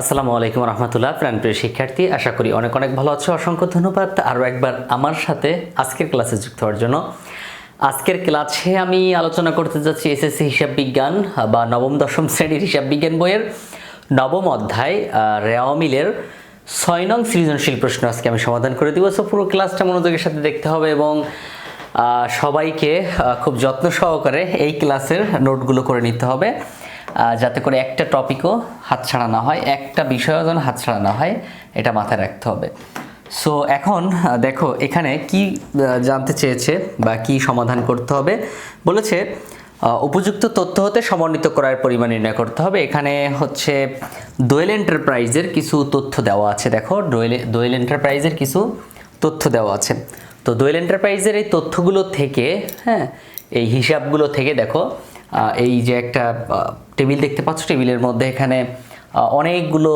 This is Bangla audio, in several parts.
আসসালামু আলাইকুম রহমতুল্লাহ প্রাণপ্রিয় শিক্ষার্থী আশা করি অনেক অনেক ভালো আছো। অসংখ্য ধন্যবাদ। আরও একবার আমার সাথে আজকের ক্লাসে যুক্ত হওয়ার জন্য। আজকের ক্লাসে আমি আলোচনা করতে যাচ্ছি এসএসসি হিসাব বিজ্ঞান বা নবম দশম শ্রেণির হিসাব বিজ্ঞান বইয়ের নবম অধ্যায় আহ, মিলের ছয় নং সৃজনশীল প্রশ্ন আজকে আমি সমাধান করে দিব। সো পুরো ক্লাসটা মনোযোগের সাথে দেখতে হবে এবং সবাইকে খুব যত্ন সহকারে এই ক্লাসের নোটগুলো করে নিতে হবে। যাতে করে একটা টপিকও হাতছাড়া না হয়, একটা বিষয়ও যেন হাতছাড়া না হয়, এটা মাথায় রাখতে হবে। সো এখন দেখো, এখানে কি জানতে চেয়েছে বা কি সমাধান করতে হবে? বলেছে উপযুক্ত তথ্য হতে সমন্বিত করার পরিমাণ নির্ণয় করতে হবে। এখানে হচ্ছে, দোয়েল এন্টারপ্রাইজের কিছু তথ্য দেওয়া আছে। দেখো, দোয়েল দোয়েল এন্টারপ্রাইজের কিছু তথ্য দেওয়া আছে। তো দোয়েল এন্টারপ্রাইজের এই তথ্যগুলো থেকে হ্যাঁ এই হিসাবগুলো থেকে, দেখো এই যে একটা টেবিল দেখতে পাচ্ছ, টেবিলের মধ্যে এখানে অনেকগুলো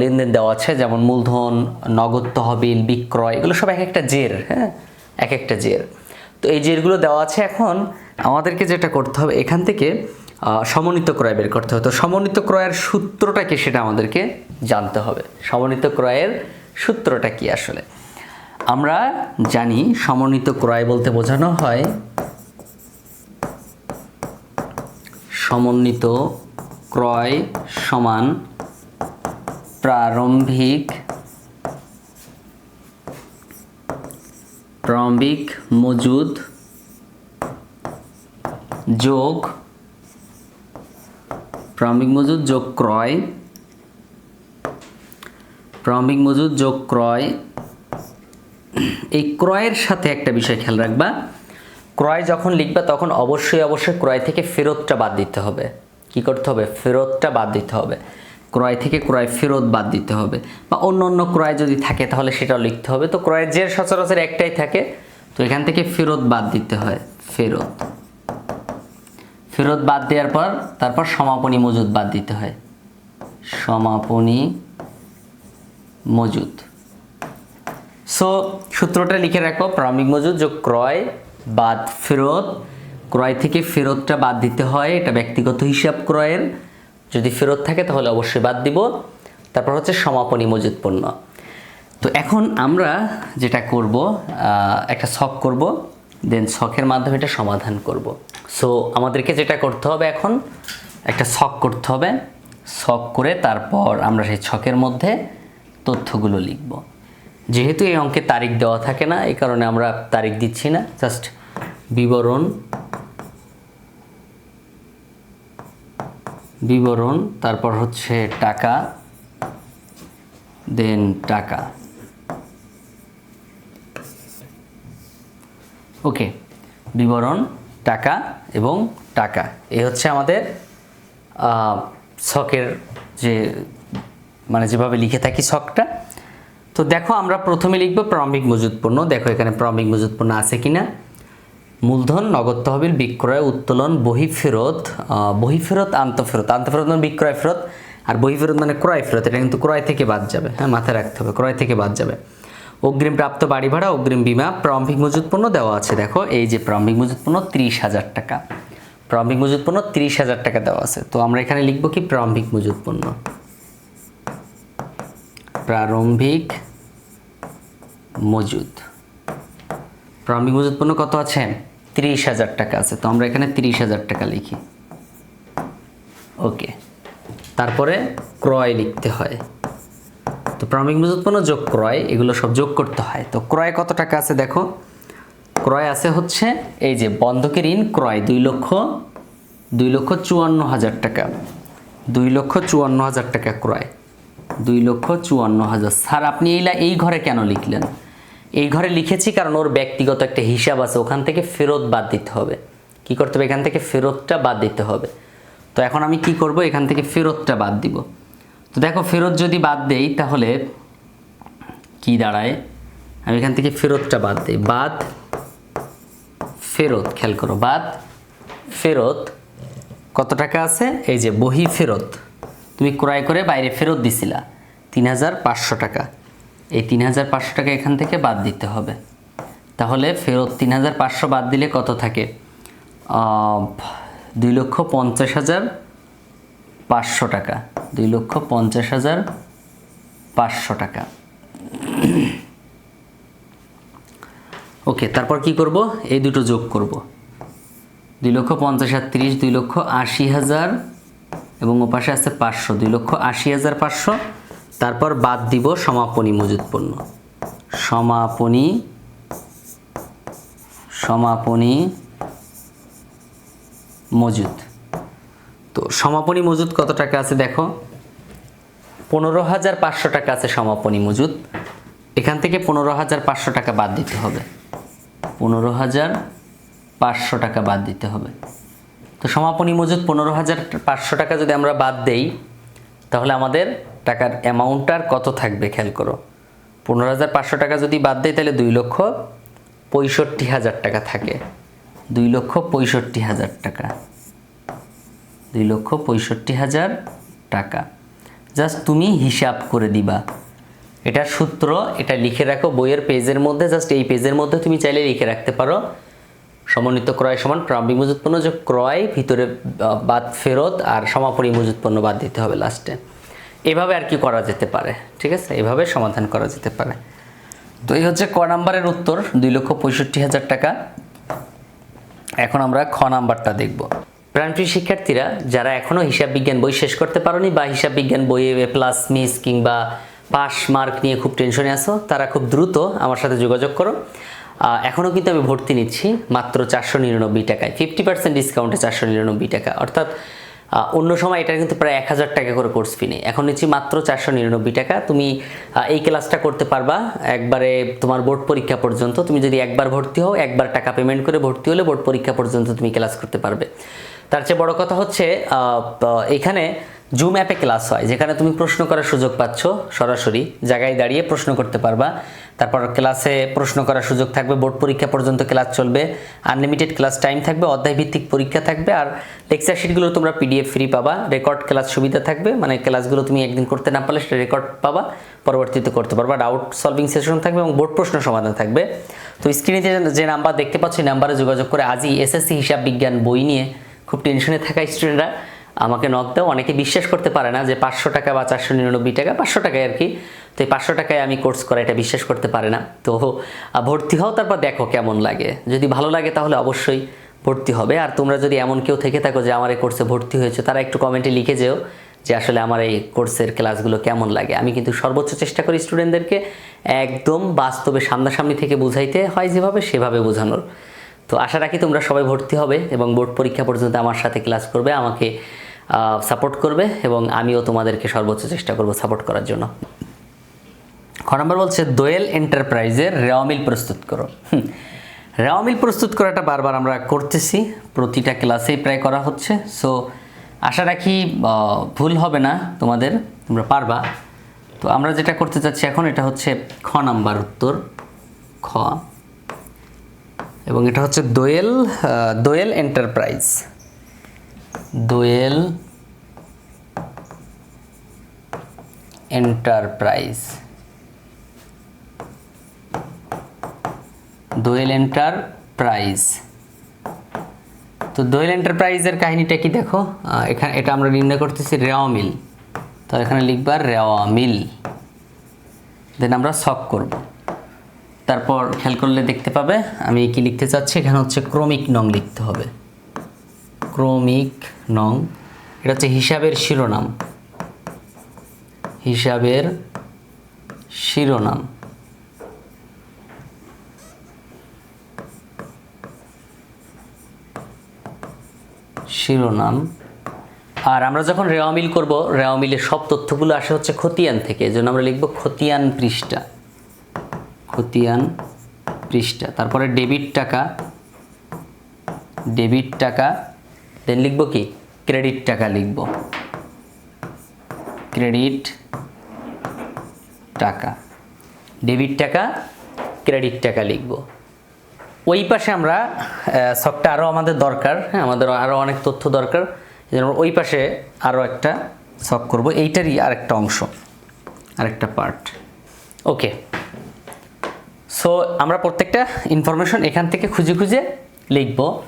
লেনদেন দেওয়া আছে, যেমন মূলধন, নগদ তহবিল, বিক্রয়, এগুলো সব এক একটা জের হ্যাঁ? এক একটা জের। তো এই জেরগুলো দেওয়া আছে এখন, আমাদেরকে যেটা করতে হবে, এখান থেকে সমন্বিত ক্রয় বের করতে হবে। তো সমন্বিত ক্রয়ের সূত্রটা কি সেটা আমাদেরকে জানতে হবে। সমন্বিত ক্রয়ের সূত্রটা কি আসলে? আমরা জানি, সমন্বিত ক্রয় বলতে বোঝানো হয় সমন্বিত ক্রয় সমান প্রারম্ভিক প্রারম্ভিক মজুদ যোগ প্রারম্ভিক মজুদ যোগ ক্রয় প্রারম্ভিক মজুদ যোগ ক্রয় এই ক্রয়ের সাথে একটা বিষয় খেয়াল রাখবা। ক্রয় যখন লিখবা, তখন অবশ্যই অবশ্যই ক্রয় থেকে ফেরতটা বাদ দিতে হবে। কি করতে হবে? ফেরতটা বাদ দিতে হবে। ক্রয় থেকে ক্রয় ফেরত বাদ দিতে হবে। বা অন্য অন্য ক্রয় যদি থাকে, তাহলে সেটাও লিখতে হবে। তো ক্রয়ের যে সচরাচর একটাই থাকে, তো এখান থেকে ফেরত বাদ দিতে হয়। ফেরত। ফেরত বাদ দেওয়ার পর, তারপর সমাপনী মজুদ বাদ দিতে হয়। সমাপনী মজুদ সো সূত্রটা লিখে রাখো। প্রারম্ভিক মজুদ যোগ ক্রয় বাদ ফেরত। ক্রয় থেকে ফেরতটা বাদ দিতে হয়, এটা ব্যক্তিগত হিসাব ক্রয়ের। যদি ফেরত থাকে তাহলে অবশ্যই বাদ দিব। তারপর হচ্ছে সমাপনী মজুদ পণ্য। তো এখন আমরা যেটা করব একটা ছক করব, দেন ছকের মাধ্যমে এটা সমাধান করব। সো আমাদেরকে যেটা করতে হবে এখন, একটা ছক করতে হবে। ছক করে তারপর আমরা সেই ছকের মধ্যে তথ্যগুলো লিখব। যেহেতু এই অঙ্কে তারিখ দেওয়া থাকে না, এই কারণে আমরা তারিখ দিচ্ছি না, জাস্ট বিবরণ বিবরণ, তারপর হচ্ছে টাকা দেন টাকা। ওকে বিবরণ, টাকা এবং টাকা। এই হচ্ছে আমাদের ছকের যে মানে যেভাবে লিখে থাকি ছকটা তো দেখো আমরা প্রথমে লিখব প্রারম্ভিক মজুদ পণ্য দেখো এখানে প্রারম্ভিক মজুদ পণ্য আছে কিনা। মূলধন নগদ তহবিল বিক্রয় উত্তোলন বহি ফেরত আহ, আন্তঃফেরত। আন্তঃফেরত মানে বিক্রয় ফেরত আর বহি ফেরত মানে ক্রয় ফেরত। এটা কিন্তু ক্রয় থেকে বাদ যাবে। হ্যাঁ মাথায় রাখতে হবে ক্রয় থেকে বাদ যাবে। অগ্রিম প্রাপ্ত বাড়ি ভাড়া অগ্রিম বিমা প্রারম্ভিক মজুদ পণ্য দেওয়া আছে। দেখো এই যে প্রারম্ভিক মজুদ পণ্য ত্রিশ হাজার টাকা। প্রারম্ভিক মজুদ পণ্য ত্রিশ হাজার টাকা দেওয়া আছে। তো আমরা এখানে লিখব কি? প্রারম্ভিক মজুদ পণ্য প্রারম্ভিক মজুদ প্রারম্ভিক মজুদ পণ্য কত আছে? তিরিশ হাজার টাকা আছে। তো আমরা এখানে তিরিশ হাজার টাকা লিখি। ওকে। তারপরে ক্রয় লিখতে হয়। তো প্রারম্ভিক মজুদ পণ্য যোগ ক্রয়, এগুলো সব যোগ করতে হয়। তো ক্রয় কত টাকা আছে দেখো? ক্রয় আছে হচ্ছে এই যে বন্ধকি ঋণ ক্রয় দুই লক্ষ দুই লক্ষ চুয়ান্ন হাজার টাকা। দুই লক্ষ চুয়ান্ন হাজার টাকা ক্রয়। দুই লক্ষ চুয়ান্ন হাজার। স্যার, আপনি এই লা- এই ঘরে কেন লিখলেন? এই ঘরে লিখেছি কারণ ওর ব্যক্তিগত একটা হিসাব আছে, ওখান থেকে ফেরত বাদ দিতে হবে। কি করতে হবে? এখান থেকে ফেরতটা বাদ দিতে হবে। তো এখন আমি কি করব? এখান থেকে ফেরতটা বাদ দিব। তো দেখো, ফেরত যদি বাদ দেই, তাহলে কি দাঁড়ায়? আমি এখান থেকে ফেরতটা বাদ দিই। বাদ, ফেরত, খেয়াল করো, বাদ, ফেরত, কত টাকা আছে? এই যে বহি ফেরত তুমি ক্রয় করে বাইরে ফেরত দিছিলা, তিন হাজার পাঁচশো টাকা। এই তিন হাজার পাঁচশো টাকা এখান থেকে বাদ দিতে হবে। তাহলে ফেরত তিন হাজার পাঁচশো বাদ দিলে কত থাকে? দুই লক্ষ পঞ্চাশ হাজার পাঁচশো টাকা। দুই লক্ষ পঞ্চাশ হাজার পাঁচশো টাকা। ওকে, তারপর কি করব? এই দুটো যোগ করব। দুই লক্ষ পঞ্চাশ হাজার তিরিশ, দুই লক্ষ আশি হাজার এবং ওপাশে আছে পাঁচশো। দুই লক্ষ আশি হাজার পাঁচশো। তারপর বাদ দিব সমাপনী মজুত পণ্য সমাপনী সমাপনী মজুদ তো সমাপনী মজুদ কত টাকা আছে দেখো? পনেরো হাজার পাঁচশো টাকা আছে সমাপনী মজুদ এখান থেকে পনেরো হাজার পাঁচশো টাকা বাদ দিতে হবে। পনেরো হাজার পাঁচশো টাকা বাদ দিতে হবে। তো সমাপনী মজুদ পনেরো হাজার পাঁচশো টাকা যদি আমরা বাদ দেই, তাহলে আমাদের টাকার অ্যামাউন্টটার কত থাকবে খেয়াল করো? পনেরো হাজার পাঁচশো টাকা যদি বাদ দেয়, তাহলে দুই লক্ষ পঁয়ষট্টি হাজার টাকা থাকে। দুই লক্ষ পঁয়ষট্টি হাজার টাকা। দুই লক্ষ পঁয়ষট্টি হাজার টাকা। জাস্ট তুমি হিসাব করে দিবা। এটার সূত্র, এটা লিখে রাখো বইয়ের পেজের মধ্যে। জাস্ট এই পেজের মধ্যে তুমি চাইলে লিখে রাখতে পারো। সমন্বিত ক্রয় সমান প্রারম্ভিক মজুত পণ্য যে ক্রয়, ভিতরে বাদ ফেরত আর সমাপনী মজুত বাদ দিতে হবে লাস্টে এভাবে আর কি করা যেতে পারে, ঠিক আছে? এভাবে সমাধান করা যেতে পারে। তো এই হচ্ছে ক নাম্বারের উত্তর, দুই লক্ষ পঁয়ষট্টি হাজার টাকা। এখন আমরা খ নাম্বারটা দেখব। প্রাণপ্রিয় শিক্ষার্থীরা, যারা এখনও হিসাব বিজ্ঞান বই শেষ করতে পারোনি বা হিসাব বিজ্ঞান বইয়ে প্লাস মিস কিংবা পাস মার্ক নিয়ে খুব টেনশনে আছো, তারা খুব দ্রুত আমার সাথে যোগাযোগ করো। এখনও কিন্তু আমি ভর্তি নিচ্ছি মাত্র চারশো নিরানব্বই টাকায় ফিফটি পার্সেন্ট ডিসকাউন্টে চারশো নিরানব্বই টাকা। অর্থাৎ অন্য সময় এটা কিন্তু প্রায় এক হাজার টাকা করে কোর্স ফি নেই। এখন নিচ্ছি মাত্র চারশো নিরানব্বই টাকা। তুমি এই ক্লাসটা করতে পারবা। একবারে তোমার বোর্ড পরীক্ষা পর্যন্ত। তুমি যদি একবার ভর্তি হও, একবার টাকা পেমেন্ট করে ভর্তি হলে বোর্ড পরীক্ষা পর্যন্ত তুমি ক্লাস করতে পারবে। তার চেয়ে বড় কথা হচ্ছে এখানে জুম অ্যাপে ক্লাস হয়, যেখানে তুমি প্রশ্ন করার সুযোগ পাচ্ছ, সরাসরি জায়গায় দাঁড়িয়ে প্রশ্ন করতে পারবা। তারপর ক্লাসে প্রশ্ন করার সুযোগ থাকবে বোর্ড পরীক্ষা পর্যন্ত ক্লাস চলবে আনলিমিটেড ক্লাস টাইম থাকবে অধ্যায় ভিত্তিক পরীক্ষা থাকবে, আর লেকচার শিটগুলো তোমরা পিডিএফ ফ্রি পাবা। রেকর্ড ক্লাস সুবিধা থাকবে মানে ক্লাসগুলো তুমি একদিন করতে না পারলে সেটা রেকর্ড পাবা, পরবর্তীতে করতে পারবা। ডাউট সলভিং সেশন থাকবে এবং বোর্ড প্রশ্ন সমাধান থাকবে। তো স্ক্রিনে যে নাম্বার দেখতে পাচ্ছ, এই নাম্বারে যোগাযোগ করে আজই এসএসসি হিসাব বিজ্ঞান বই নিয়ে খুব টেনশনে থাকা স্টুডেন্টরা আমাকে নক দাও। অনেকে বিশ্বাস করতে পারে না যে পাঁচশো টাকা বা চারশো নিরানব্বই টাকা, পাঁচশো টাকায় আর কি। তো এই পাঁচশো টাকায় আমি কোর্স করা এটা বিশ্বাস করতে পারে না। তো ভর্তি হও, তারপর দেখো কেমন লাগে। যদি ভালো লাগে তাহলে অবশ্যই ভর্তি হবে। আর তোমরা যদি এমন কেউ থেকে থাকো যে আমার এই কোর্সে ভর্তি হয়েছে, তারা একটু কমেন্টে লিখে যেও যে আসলে আমার এই কোর্সের ক্লাসগুলো কেমন লাগে। আমি কিন্তু সর্বোচ্চ চেষ্টা করি স্টুডেন্টদেরকে একদম বাস্তবে সামনাসামনি থেকে বুঝাইতে, হয় যেভাবে সেভাবে বোঝানোর। তো আশা রাখি তোমরা সবাই ভর্তি হবে এবং বোর্ড পরীক্ষা পর্যন্ত আমার সাথে ক্লাস করবে। আমাকে সাপোর্ট করবে এবং আমিও তোমাদেরকে সর্বোচ্চ চেষ্টা করব সাপোর্ট করার জন্য। খ নম্বর বলছে, দোয়েল এন্টারপ্রাইজের রেওয়ামিল প্রস্তুত করো। রেওয়ামিল প্রস্তুত করাটা বারবার আমরা করতেছি, প্রতিটা ক্লাসেই প্রায় করা হচ্ছে। সো আশা রাখি ভুল হবে না তোমাদের, তোমরা পারবা। তো আমরা যেটা করতে চাচ্ছি এখন, এটা হচ্ছে খ নাম্বার উত্তর, খ। এবং এটা হচ্ছে Doel Doel enterprise Doel enterprise. Doel enterprise. তো দোয়েল এন্টারপ্রাইজের কাহিনীটা কি দেখো? এখানে এটা আমরা নির্ণয় করতেছি রেওয়া মিল। তো এখানে লিখবা রেওয়া মিল। দেন আমরা সক করব। তারপর খেয়াল করলে দেখতে পাবে, আমি কি লিখতে চাচ্ছি? এখানে হচ্ছে ক্রমিক নং লিখতে হবে। ক্রমিক নং। এটা হচ্ছে হিসাবের শিরোনাম। হিসাবের শিরোনাম। শিরোনাম। আর আমরা যখন রেওয়া মিল করব, রেওয়া মিলের সব তথ্যগুলো আসে হচ্ছে খতিয়ান থেকে। এজন্য আমরা লিখব খতিয়ান পৃষ্ঠা। খতিয়ান পৃষ্ঠা। তারপরে ডেবিট টাকা। ডেবিট টাকা দেন লিখব কি? ক্রেডিট টাকা লিখব। ক্রেডিট টাকা। ডেবিট টাকা, ক্রেডিট টাকা লিখব। ওই পাশে আমরা শখটা আরও আমাদের দরকার হ্যাঁ আমাদের আরও অনেক তথ্য দরকার। ওই পাশে আরও একটা শখ করব। এইটারই আরেকটা অংশ, আরেকটা পার্ট। ওকে। সো, আমরা প্রত্যেকটা ইনফরমেশন এখান থেকে খুঁজে খুঁজে লিখব।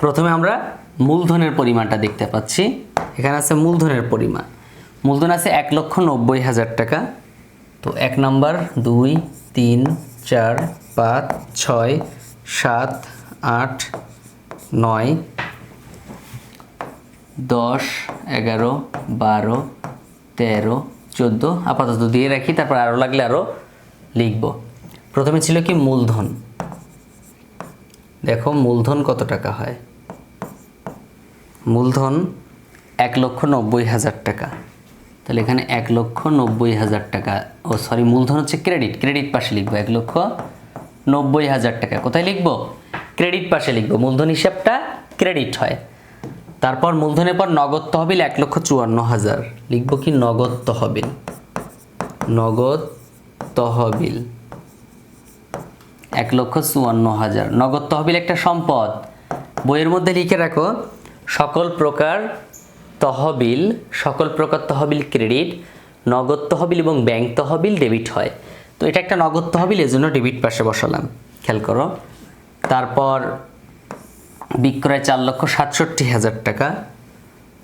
প্রথমে আমরা মূলধনের পরিমাণটা দেখতে পাচ্ছি। এখানে আছে মূলধনের পরিমাণ। মূলধন আছে এক লক্ষ নব্বই হাজার টাকা। তো এক নাম্বার, দুই, তিন, চার, পাঁচ, ছয়, সাত, আট, নয়, দশ, এগারো, বারো, তেরো, চোদ্দ। আপাতত দিয়ে রাখি, তারপর আরও লাগলে আরও লিখব। প্রথমে ছিল কি মূলধন? দেখো মূলধন কত টাকা হয়? মূলধন এক লক্ষ নব্বই হাজার টাকা। তাহলে এখানে এক লক্ষ নব্বই হাজার টাকা, ও সরি মূলধন হচ্ছে ক্রেডিট ক্রেডিট পাশে লিখব। এক লক্ষ নব্বই হাজার টাকা। কোথায় লিখব? ক্রেডিট পাশে লিখব। মূলধন হিসাবটা ক্রেডিট হয়। তারপর মূলধনের পর নগদ তহবিল এক লক্ষ চুয়ান্ন হাজার। লিখব কি নগদ তহবিল? নগদ তহবিল এক লক্ষ চুয়ান্ন হাজার। নগদ তহবিল একটা সম্পদ। বইয়ের মধ্যে লিখে রাখো সকল প্রকার তহবিল, সকল প্রকার তহবিল ক্রেডিট, নগদ তহবিল এবং ব্যাংক তহবিল ডেবিট হয়। তো এটা একটা নগদ তহবিল, এজন্য ডেবিট পাশে বসালাম। খেয়াল করো। তারপর বিক্রয় চার লক্ষ সাতষট্টি হাজার টাকা।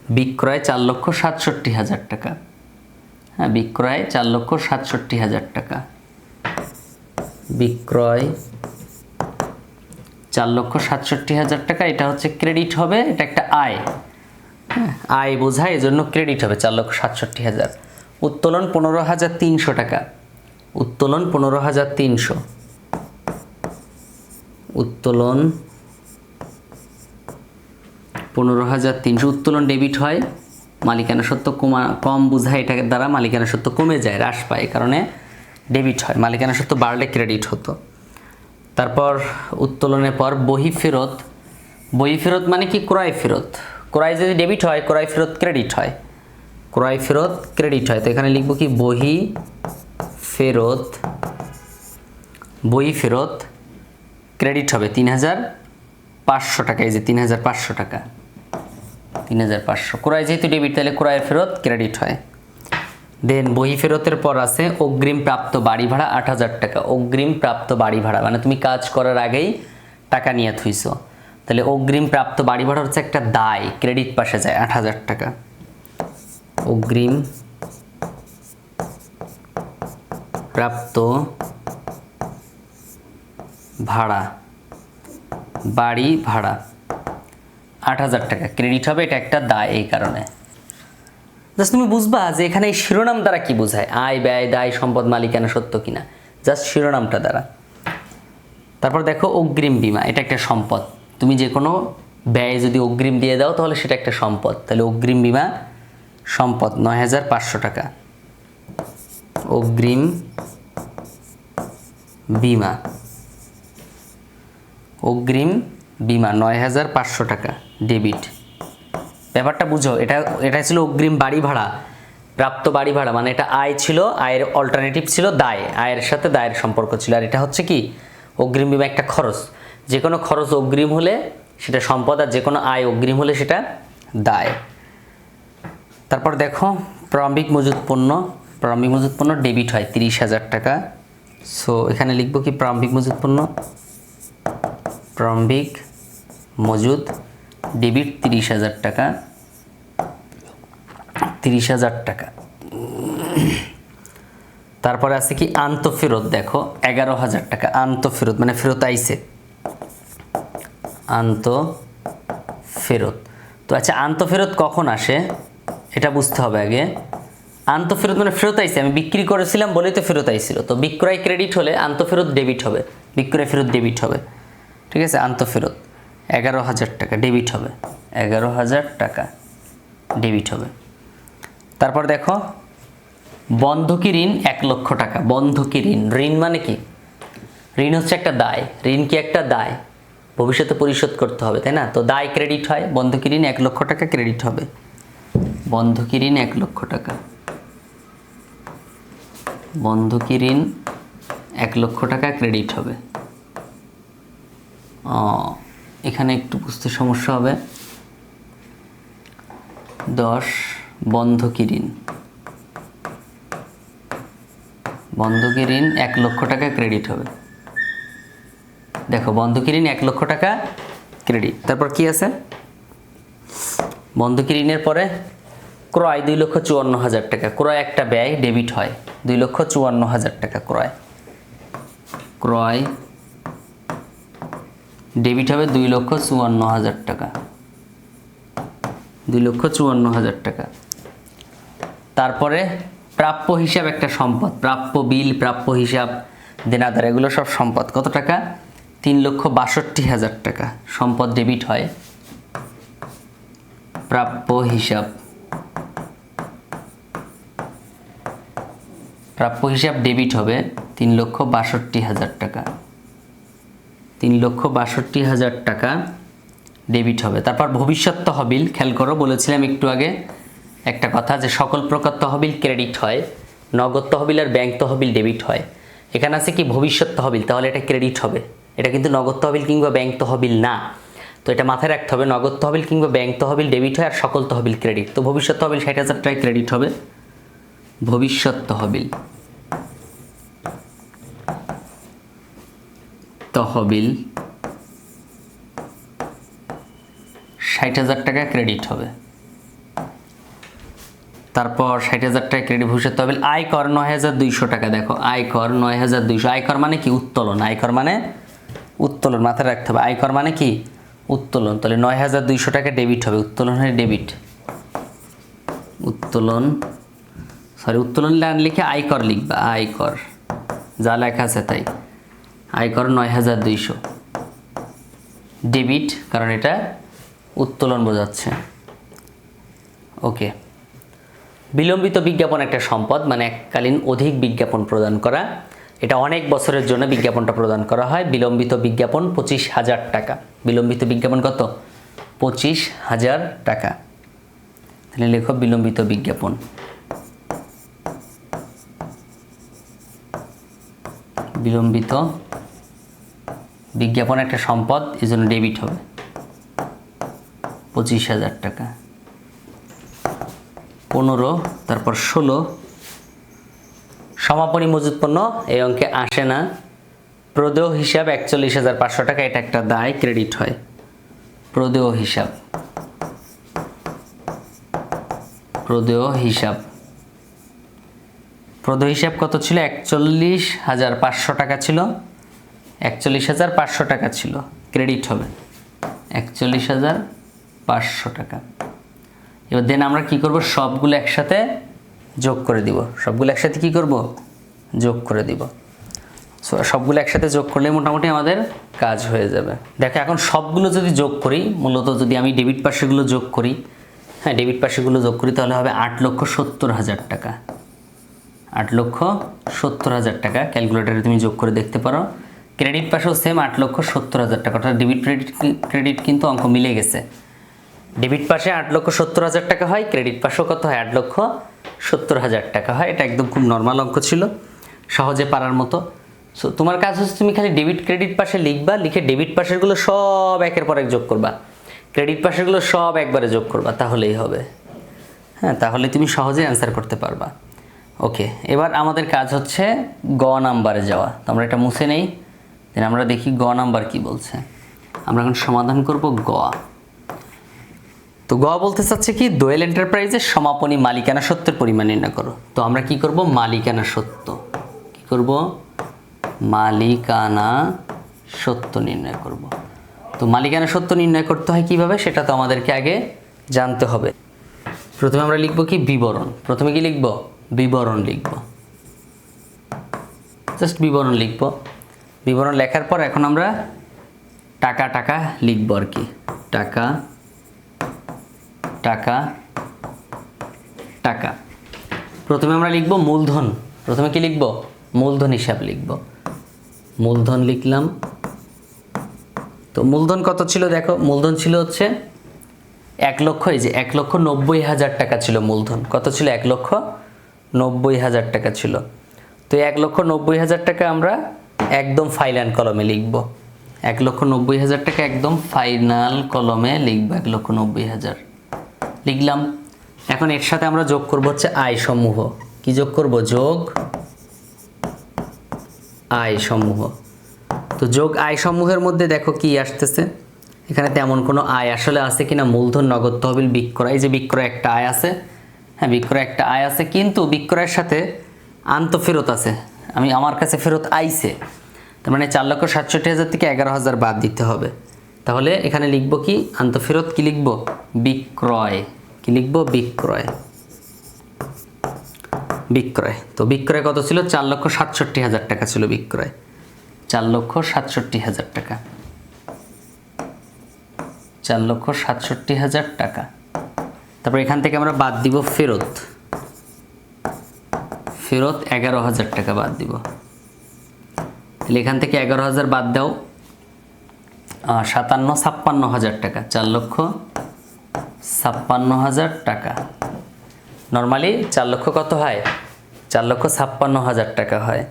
বিক্রয় চার লক্ষ সাতষট্টি হাজার টাকা। হ্যাঁ বিক্রয় চার লক্ষ সাতষট্টি হাজার টাকা। বিক্রয় চার লক্ষ সাতষট্টি হাজার টাকা। এটা হচ্ছে ক্রেডিট হবে এটা একটা আয়। হ্যাঁ, আয় বোঝায় এজন্য ক্রেডিট হবে চার লক্ষ সাতষট্টি হাজার। উত্তোলন পনেরো হাজার তিনশো টাকা। উত্তোলন পনেরো হাজার তিনশো। উত্তোলন পনেরো হাজার তিনশো। উত্তোলন ডেবিট হয় মালিকানা সত্ত্ব কমা কম বোঝায় এটার দ্বারা মালিকানা সত্ত্ব কমে যায় হ্রাস পায় কারণে ডেবিট হয়। মালিকানা সত্ত্ব বাড়লে ক্রেডিট হতো। তারপর উত্তোলনের পর বহি ফেরত। বহি ফেরত মানে কি? ক্রয় ফেরত। ক্রয় যদি ডেবিট হয়, ক্রয় ফেরত ক্রেডিট হয়। ক্রয় ফেরত ক্রেডিট হয়। তো এখানে লিখব কি? বহি ফেরত বই ফেরত ক্রেডিট হবে তিন হাজার পাঁচশো টাকা। এই যে তিন হাজার পাঁচশো টাকা। তিন হাজার পাঁচশো। ক্রয় যেহেতু ডেবিট তাহলে ক্রয় ফেরত ক্রেডিট হয়। দেন বহি ফেরতের পর আছে অগ্রিম প্রাপ্ত বাড়ি ভাড়া আট হাজার টাকা। অগ্রিম প্রাপ্ত বাড়ি ভাড়া মানে তুমি কাজ করার আগেই টাকা নিয়ে থুইছো তাহলে অগ্রিম প্রাপ্ত বাড়ি ভাড়া হচ্ছে একটা দায় ক্রেডিট পাশে যায় আট হাজার টাকা। অগ্রিম প্রাপ্ত ভাড়া, বাড়ি ভাড়া আট হাজার টাকা। ক্রেডিট হবে এটা একটা দায় এই কারণে। জাস্ট তুমি বুঝবা যে এখানে এই শিরোনাম দ্বারা কি বোঝায়? আয়, ব্যয়, দায়, সম্পদ মালিকানা সত্য কিনা? জাস্ট শিরোনামটা দ্বারা। তারপর দেখো অগ্রিম বিমা, এটা একটা সম্পদ। তুমি যে কোনো ব্যয় যদি অগ্রিম দিয়ে দাও, তাহলে সেটা একটা সম্পদ। তাহলে অগ্রিম বিমা সম্পদ নয় হাজার পাঁচশো টাকা। অগ্রিম বিমা। অগ্রিম বিমা নয় হাজার পাঁচশো টাকা। ডেবিট ব্যাপারটা বুঝো, এটা এটা ছিল অগ্রিম বাড়ি ভাড়া, প্রাপ্ত বাড়ি ভাড়া মানে এটা আয় ছিল, আয়ের অল্টারনেটিভ ছিল দায়, আয়ের সাথে দায়ের সম্পর্ক ছিল। আর এটা হচ্ছে কি? অগ্রিম বিমা একটা খরচ। যে কোনো খরচ অগ্রিম হলে সেটা সম্পদ আর যে কোনো আয় অগ্রিম হলে সেটা দায়। তারপর দেখো, প্রারম্ভিক মজুত পণ্য। প্রারম্ভিক মজুত পণ্য ডেবিট হয়, তিরিশ হাজার টাকা। সো এখানে লিখব কি প্রারম্ভিক মজুত পণ্য? প্রারম্ভিক মজুদ ডেবিট তিরিশ হাজার টাকা, তিরিশ হাজার টাকা। তারপরে আছে কি আন্তঃফেরত দেখো, এগারো হাজার টাকা আন্তঃফেরত মানে ফেরত আইছে। আন্ত ফেরত। তো আচ্ছা আন্তঃফেরত কখন আসে? এটা বুঝতে হবে আগে। আন্তঃফেরত মানে ফেরত আইছে, আমি বিক্রি করেছিলাম বলেই তো ফেরত আইছিল। তো বিক্রয় ক্রেডিট হলে আন্তঃফেরত ডেবিট হবে, বিক্রয় ফেরত ডেবিট হবে। ঠিক আছে আন্তঃফেরত এগারো হাজার টাকা ডেবিট হবে। এগারো হাজার টাকা ডেবিট হবে। তারপর দেখো বন্ধকি ঋণ এক লক্ষ টাকা বন্ধকি ঋণ। ঋণ মানে কি? ঋণ হচ্ছে একটা দায়। ঋণ কি একটা দায়? ভবিষ্যতে পরিশোধ করতে হবে তাই না? তো দায় ক্রেডিট হয় বন্ধকি ঋণ এক লক্ষ টাকা ক্রেডিট হবে। বন্ধকি ঋণ এক লক্ষ টাকা। বন্ধকি ঋণ এক লক্ষ টাকা ক্রেডিট হবে। ও, এখানে একটু বুঝতে সমস্যা হবে। দশ, বন্ধকি ঋণ। বন্ধকি ঋণ এক লক্ষ টাকা ক্রেডিট হবে। দেখো, বন্ধকি ঋণ এক লক্ষ টাকা ক্রেডিট তারপর কি আছে? বন্ধকি ঋণের পরে ক্রয় দুই লক্ষ চুয়ান্ন হাজার টাকা। ক্রয় একটা ব্যয় ডেবিট হয়। দুই লক্ষ চুয়ান্ন হাজার টাকা ক্রয়। ক্রয় ডেবিট হবে দুই লক্ষ চুয়ান্ন হাজার টাকা। দুই লক্ষ চুয়ান্ন হাজার টাকা। তারপরে প্রাপ্য হিসাব একটা সম্পদ, প্রাপ্য বিল, প্রাপ্য হিসাব, দেনাদার, এগুলো সব সম্পদ। কত টাকা? তিন লক্ষ বাষট্টি হাজার টাকা। সম্পদ ডেবিট হয়। প্রাপ্য হিসাব। প্রাপ্য হিসাব ডেবিট হবে তিন লক্ষ বাষট্টি হাজার টাকা। তিন লক্ষ বাষট্টি হাজার টাকা ডেবিট হবে। তারপর ভবিষ্যৎ তহবিল, খেয়াল করো, বলেছিলাম একটু আগে একটা কথা যে সকল প্রকার তহবিল ক্রেডিট হয়, নগদ তহবিল আর ব্যাংক তহবিল ডেবিট হয়। এখানে আছে কি ভবিষ্যৎ তহবিল? তাহলে এটা ক্রেডিট হবে। এটা কিন্তু নগদ তহবিল কিংবা ব্যাংক তহবিল না। তো এটা মাথায় রাখতে হবে, নগদ তহবিল কিংবা ব্যাংক তহবিল ডেবিট হয় আর সকল তহবিল ক্রেডিট তো ভবিষ্যৎ তহবিল ষাট হাজার টাকায় ক্রেডিট হবে। ভবিষ্যৎ তহবিল। তহবিল ষাট হাজার টাকা ক্রেডিট হবে। তারপর ষাট হাজার টাকা ক্রেডিট ভবিষ্যৎ তহবিল, আয়কর নয় হাজার দুইশো টাকা। দেখো, আয়কর নয় হাজার দুইশো। আয়কর মানে কি? উত্তোলন। আয়কর মানে উত্তোলন, মাথায় রাখতে হবে। আয়কর মানে কি? উত্তোলন। তাহলে নয় হাজার দুইশো টাকা ডেবিট হবে। উত্তোলন হয় ডেবিট উত্তোলন সরি উত্তোলন লাইন লিখে আয়কর লিখবা। আয়কর। যা লেখা আছে তাই। আয়কর নয় হাজার দুইশো। ডেবিট কারণ এটা উত্তোলন বোঝাচ্ছে। ওকে বিলম্বিত বিজ্ঞাপন একটা সম্পদ মানে এককালীন অধিক বিজ্ঞাপন প্রদান করা। এটা অনেক বছরের জন্য বিজ্ঞাপনটা প্রদান করা হয়। বিলম্বিত বিজ্ঞাপন পঁচিশ হাজার টাকা। বিলম্বিত বিজ্ঞাপন কত? পঁচিশ হাজার টাকা। তাহলে লেখো বিলম্বিত বিজ্ঞাপন। বিলম্বিত বিজ্ঞাপন একটা সম্পদ, এই জন্য ডেবিট হবে। পঁচিশ হাজার টাকা। পনেরো, তারপর ষোলো। সমাপনী মজুত পণ্য, এই অঙ্কে আসে না। প্রদেয় হিসাব একচল্লিশ হাজার পাঁচশো টাকা, এটা একটা দায় ক্রেডিট হয়। প্রদেয় হিসাব। প্রদেয় হিসাব। প্রদেয় হিসাব কত ছিল? একচল্লিশ হাজার পাঁচশো টাকা ছিল। একচল্লিশ হাজার পাঁচশো টাকা ছিল। ক্রেডিট হবে। একচল্লিশ হাজার পাঁচশো টাকা। এবার দেন আমরা কি করব? সবগুলো একসাথে যোগ করে দিব। সবগুলো একসাথে কি করব? যোগ করে দিব। সো সবগুলো একসাথে যোগ করলে মোটামুটি আমাদের কাজ হয়ে যাবে। দেখো, এখন সবগুলো যদি যোগ করি, মূলত যদি আমি ডেবিট পাশেগুলো যোগ করি হ্যাঁ ডেবিট পাশেগুলো যোগ করি, তাহলে হবে আট লক্ষ সত্তর হাজার টাকা। আট লক্ষ সত্তর হাজার টাকা। ক্যালকুলেটারে তুমি যোগ করে দেখতে পারো। ক্রেডিট পাশেও সেম আট লক্ষ সত্তর হাজার টাকা। অর্থাৎ ডেবিট ক্রেডিট ক্রেডিট কিন্তু অঙ্ক মিলে গেছে। ডেবিট পাশে আট লক্ষ সত্তর হাজার টাকা হয় ক্রেডিট পাশেও কত হয়? আট লক্ষ সত্তর হাজার টাকা হয়। এটা একদম খুব নর্মাল অঙ্ক ছিল, সহজে পারার মতো। সো তোমার কাজ হচ্ছে তুমি খালি ডেবিট ক্রেডিট পাশে লিখবা, লিখে ডেবিট পাশেরগুলো সব একের পর এক যোগ করবা। ক্রেডিট পাশেরগুলো সব একবারে যোগ করবা, তাহলেই হবে। হ্যাঁ তাহলে তুমি সহজে অ্যান্সার করতে পারবা। ওকে এবার আমাদের কাজ হচ্ছে গ নাম্বারে যাওয়া। তো আমরা এটা মুছে নেই। দেন আমরা দেখি গ নাম্বার কি বলছে। আমরা এখন সমাধান করব গ। তো গ বলতে চাচ্ছে কি, দোয়েল এন্টারপ্রাইজের সমাপনী মালিকানা সত্যের পরিমাণ নির্ণয় করো। তো আমরা কি করব? মালিকানা সত্য কি করব? মালিকানা সত্য নির্ণয় করব। তো মালিকানা সত্য নির্ণয় করতে হয় কীভাবে? সেটা তো আমাদেরকে আগে জানতে হবে। প্রথমে আমরা লিখব কি? বিবরণ। প্রথমে কি লিখব? বিবরণ লিখব। জাস্ট বিবরণ লিখব। বিবরণ লেখার পর এখন আমরা টাকা টাকা লিখব আর কি। টাকা টাকা টাকা। প্রথমে আমরা লিখব মূলধন। প্রথমে কি লিখব? মূলধন হিসাব লিখব। মূলধন লিখলাম। তো মূলধন কত ছিল দেখো? মূলধন ছিল হচ্ছে এক লক্ষ, এই যে এক লক্ষ নব্বই হাজার টাকা ছিল মূলধন। কত ছিল? এক লক্ষ নব্বই হাজার টাকা ছিল। তো এক লক্ষ নব্বই হাজার টাকা আমরা একদম ফাইনাল কলমে লিখব। এক লক্ষ নব্বই হাজার টাকা একদম ফাইনাল কলমে লিখব, এক লক্ষ নব্বই হাজার। লিখলাম। এখন এর সাথে আমরা যোগ করব হচ্ছে আয় সমূহ। কি যোগ করব? যোগ আয় সমূহ। তো যোগ আয় সমূহের মধ্যে দেখো কি আসতেছে। এখানে তেমন কোনো আয় আসলে আছে কিনা? মূলধন, নগদ, তহবিল, বিক্রয়। এই যে বিক্রয় একটা আয় আছে। হ্যাঁ বিক্রয় একটা আয় আছে, কিন্তু বিক্রয়ের সাথে আন্তঃফেরত আছে। আমি আমার কাছে ফেরত আইছে। তার মানে চার লক্ষ সাতষট্টি হাজার থেকে এগারো হাজার বাদ দিতে হবে। তাহলে এখানে লিখব কি? আন্তঃফেরত কি লিখব? বিক্রয়। কি লিখব? বিক্রয়। বিক্রয়। তো বিক্রয় কত ছিল? চার লক্ষ সাতষট্টি হাজার টাকা ছিল বিক্রয়। চার লক্ষ সাতষট্টি হাজার টাকা। চার লক্ষ সাতষট্টি হাজার টাকা। তারপর এখান থেকে আমরা বাদ দিব ফেরত। ফেরত এগারো হাজার টাকা বাদ দিব। তাহলে এখান থেকে এগারো হাজার বাদ দাও। সাতান্ন, ছাপ্পান্ন হাজার টাকা, চার লক্ষ ছাপ্পান্ন হাজার টাকা। নর্মালি চার লক্ষ কত হয়? চার লক্ষ ছাপ্পান্ন হাজার টাকা হয়।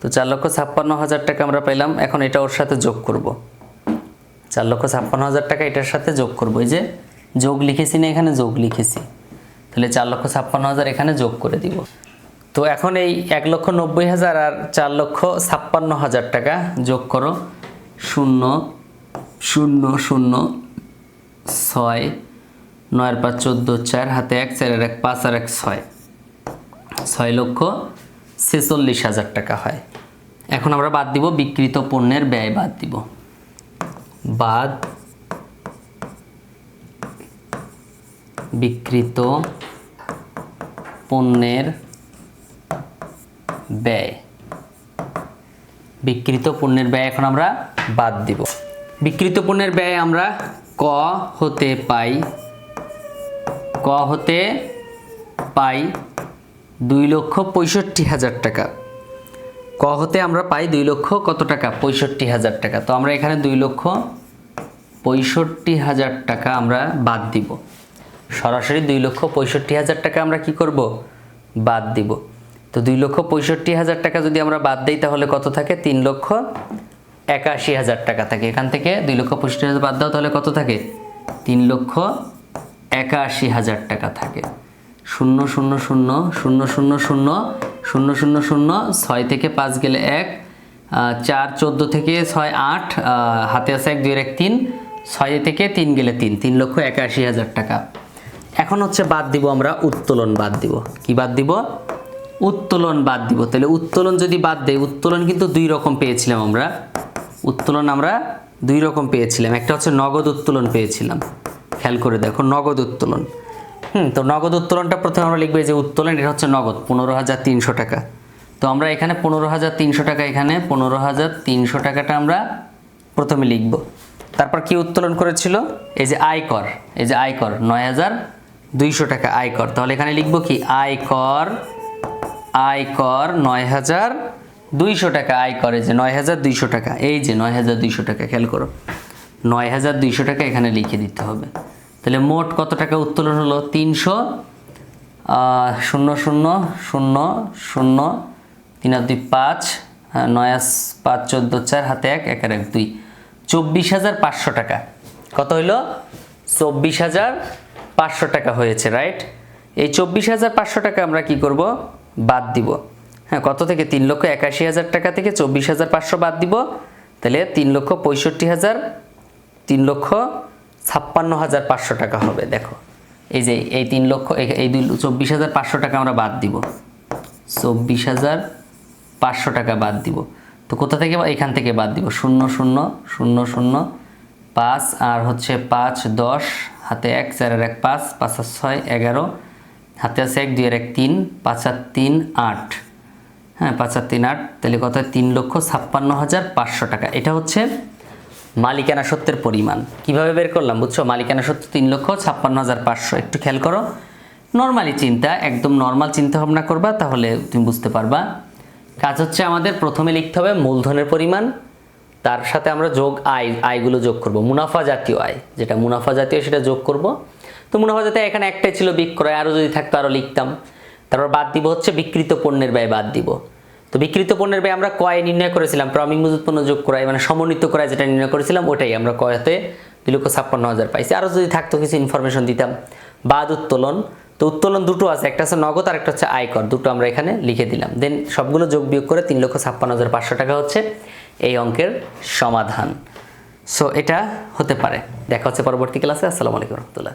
তো চার লক্ষ ছাপ্পান্ন হাজার টাকা আমরা পেলাম এখন এটা ওর সাথে যোগ করব। চার লক্ষ ছাপ্পান্ন হাজার টাকা এটার সাথে যোগ করব। এই যে যোগ লিখেছি না, এখানে যোগ লিখেছি। তাহলে চার লক্ষ ছাপ্পান্ন হাজার এখানে যোগ করে দিব। তো এখন এই এক লক্ষ নব্বই হাজার আর চার লক্ষ ছাপ্পান্ন হাজার টাকা যোগ করো। শূন্য শূন্য শূন্য, ছয় নয়ের পাঁচ চোদ্দ, চার হাতে এক চারের এক, পাঁচ আর এক, ছয়। ছয় লক্ষ ছেচল্লিশ হাজার টাকা হয়। এখন আমরা বাদ দিব, বিকৃত পণ্যের ব্যয় বাদ দিব। বাদ বিকৃত পণ্যের ব্যয়। বিকৃত পণ্যের ব্যয় এখন আমরা বাদ দিব। বিকৃত পণ্যের ব্যয় আমরা ক হতে পাই। ক হতে পাই দুই লক্ষ পঁয়ষট্টি হাজার টাকা। ক হতে আমরা পাই দুই লক্ষ কত টাকা? পঁয়ষট্টি হাজার টাকা। তো আমরা এখানে দুই লক্ষ পঁয়ষট্টি হাজার টাকা আমরা বাদ দিব। সরাসরি দুই লক্ষ পঁয়ষট্টি হাজার টাকা আমরা কি করব? বাদ দিব। তো দুই লক্ষ পঁয়ষট্টি হাজার টাকা যদি আমরা বাদ দিই, তাহলে কত থাকে? তিন লক্ষ একাশি হাজার টাকা থাকে। এখান থেকে দুই লক্ষ পঁয়ষট্টি হাজার বাদ দাও, তাহলে কত থাকে? তিন লক্ষ একাশি হাজার টাকা থাকে। শূন্য শূন্য শূন্য শূন্য শূন্য শূন্য শূন্য শূন্য শূন্য, ছয় থেকে পাঁচ গেলে এক চার, চোদ্দ থেকে ছয়, আট হাতে আছে এক, দুই এক, তিন, ছয় থেকে তিন গেলে তিন তিন লক্ষ একাশি হাজার টাকা। এখন হচ্ছে বাদ দিব আমরা, উত্তোলন বাদ দিব। কি বাদ দিব? উত্তোলন বাদ দিব। তাহলে উত্তোলন যদি বাদ দেয় উত্তোলন কিন্তু দুই রকম পেয়েছিলাম আমরা। উত্তোলন আমরা দুই রকম পেয়েছিলাম। একটা হচ্ছে নগদ উত্তোলন পেয়েছিলাম। খেয়াল করে দেখো, নগদ উত্তোলন। হুম, তো নগদ উত্তোলনটা প্রথমে আমরা লিখব যে উত্তোলন, এটা হচ্ছে নগদ, পনেরো হাজার তিনশো টাকা। তো আমরা এখানে পনেরো হাজার তিনশো টাকা, এখানে পনেরো হাজার তিনশো টাকাটা আমরা প্রথমে লিখব। তারপর কি উত্তোলন করেছিল? এই যে আয়কর, এই যে আয়কর, নয় হাজার দুইশো টাকা আয়কর। তাহলে এখানে লিখব কি? আয়কর আয়কর নয় হাজার দুইশো টাকা আয়কর এই যে নয় হাজার দুইশো টাকা এই যে নয় হাজার দুইশো টাকা খেয়াল করো। নয় হাজার দুইশো টাকা এখানে লিখে দিতে হবে। তাহলে মোট কত টাকা উত্তোলন হলো? তিনশো শূন্য শূন্য শূন্য শূন্য তিন দুই পাঁচ হ্যাঁ, নয় পাঁচ চোদ্দ চার হাতে এক এক আর এক দুই। চব্বিশ হাজার পাঁচশো টাকা। কত হইল? চব্বিশ হাজার পাঁচশো টাকা হয়েছে রাইট এই চব্বিশ হাজার পাঁচশো টাকা আমরা কি করব? বাদ দিব। হ্যাঁ কত থেকে? তিন লক্ষ একাশি হাজার টাকা থেকে চব্বিশ হাজার পাঁচশো বাদ দিব। তাহলে তিন লক্ষ পঁয়ষট্টি হাজার, তিন লক্ষ ছাপ্পান্ন হাজার পাঁচশো টাকা হবে। দেখো, এই যে এই তিন লক্ষ, এই- দুই চব্বিশ হাজার পাঁচশো টাকা আমরা বাদ দিব। চব্বিশ হাজার পাঁচশো টাকা বাদ দিব। তো কোথা থেকে? এখান থেকে বাদ দিব। শূন্য শূন্য শূন্য শূন্য, পাঁচ, আর হচ্ছে পাঁচ, দশ, হাতে এক, চারের এক, পাঁচ পাঁচ, ছয়, এগারো হাতে আছে এক, দুই এক, তিন, পাঁচ আর তিন, আট। হ্যাঁ পাঁচ আর তিন, আট, তাহলে কত? তিন লক্ষ ছাপ্পান্ন হাজার পাঁচশো টাকা। এটা হচ্ছে মালিকানা সত্যের পরিমাণ। কীভাবে বের করলাম? বুঝছ? মালিকানা সত্য তিন লক্ষ ছাপ্পান্ন হাজার পাঁচশো। একটু খেয়াল করো। নর্মালি চিন্তা, একদম নর্মাল চিন্তা ভাবনা করবা, তাহলে তুমি বুঝতে পারবা। কাজ হচ্ছে আমাদের প্রথমে লিখতে হবে মূলধনের পরিমাণ, তার সাথে আমরা যোগ আয়, আয়গুলো যোগ করব। মুনাফা জাতীয় আয়, যেটা মুনাফা জাতীয় সেটা যোগ করব। তো মুনাফা যাতে এখানে একটাই ছিল বিক্রয় আরও যদি থাকতো আরও লিখতাম। তারপর বাদ দিব হচ্ছে বিকৃত পণ্যের ব্যয় বাদ দিব। তো বিকৃত পণ্যের ব্যয় আমরা কয় নির্ণয় করেছিলাম? ক্রমিক মজুত পণ্য যোগ করায় মানে সমন্বিত করায় যেটা নির্ণয় করেছিলাম, ওটাই আমরা কয়তে দুই লক্ষ ছাপ্পান্ন হাজার পাইছি। আরও যদি থাকতো কিছু ইনফরমেশন দিতাম। বাদ উত্তোলন, তো উত্তোলন দুটো আছে, একটা হচ্ছে নগদ আর একটা হচ্ছে আয়কর, দুটো আমরা এখানে লিখে দিলাম। দেন সবগুলো যোগ বিয়োগ করে তিন লক্ষ ছাপ্পান্ন হাজার পাঁচশো টাকা হচ্ছে এই অঙ্কের সমাধান। সো এটা হতে পারে। দেখা হচ্ছে পরবর্তী ক্লাসে আসসালামু আলাইকুম রহমতুল্লাহ।